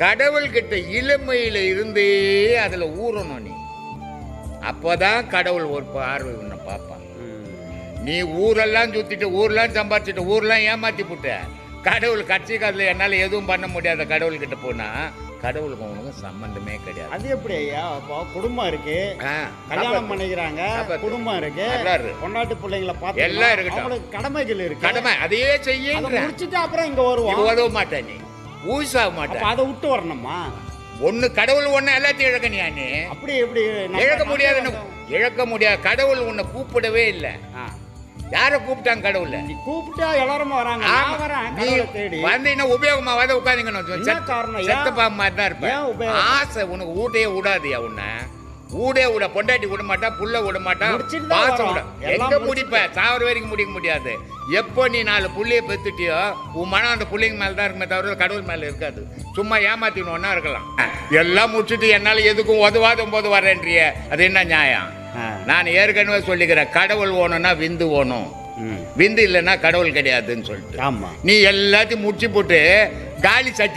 கடவுள்கிட்ட இளமையில இருந்தே அதுல ஊறணும் நீ. அப்போதான் கடவுள் ஒரு பார்வை உன்னை பார்ப்பான். நீ ஊரெல்லாம் சுத்திட்டு ஊர்லாம் சம்பாரிச்சிட்டு ஊர்லாம் ஏமாத்தி புட்ட. கடவுள் கட்சி காலத்துல என்னால எதுவும் பண்ண முடியாத கடவுள்கிட்ட போனா கடவுளுக்கு உனக்கும் சம்பந்தமே கிடையாது. அது எப்படி ஐயா? இப்போ குடும்பம் இருக்கு. கல்யாணம் பண்ணிக்கிறாங்க. குடும்பம் இருக்கு. பொண்டாட்டி பிள்ளைங்கள எல்லாம் பார்த்து இருக்கட்டும். அவங்களுக்கு கடமைகள் இருக்கு. கடமை அதையே அதை செய்ய முடிச்சிட்டு அப்புறம் இங்க வருவோம். உதவ மாட்டேன் நீ. அப்ப மாட்டேன் அதை விட்டு வரணுமா? ஒண்ணு கடவுள் ஒண்ணு எல்லாத்தையும் இழக்கணியா நீ அப்படி எப்படி இழக்க வந்து- இழக்க முடியாது. கடவுள் உன்னை கூப்பிடவே இல்லை. யாரை கூப்பிட்டாங்க கடவுள? நீ கூப்பிட்டா எல்லாரும் வராங்க. நான் வரேன். தேடி. வந்தீங்கன்னா உபயோகமாவாத உட்காந்துக்கணும் என்ன காரணம்? செத்த பாம்பு மாதிரி தான் இருப்பேன். உபயோகம்? ஆசை உனக்கு ஊட்டையே விடாதியா உன்னை? ஊடே விட பொண்டாட்டி விட மாட்டா புள்ள விட மாட்டா பாசம். விட. எங்க. முடிப்ப? சாவர வரைக்கும் முடிக்க முடியாது. எப்போ நீ நாலு புள்ளைய பெத்துட்டியோ உன் மனம் அந்த புள்ளைங்க மேல தான் இருக்குமே தவிர கடவுள் மேல இருக்காது. சும்மா ஏமாத்தினோன்னா இருக்கலாம். எல்லாம் முடிச்சிட்டு என்னால எதுக்கும் உதவாத போது வரேன்றிய அது என்ன நியாயம். நான் ஏற்கனவே சொல்லிக்கிறேன் கடவுள் ஓணும்னா விந்து ஓணும். விந்து இல்லைன்னா கடவுள் கிடையாதுன்னு சொல்லிட்டு. ஆமா. நீ எல்லாத்தையும் முடிச்சு போட்டு காலி சட்டி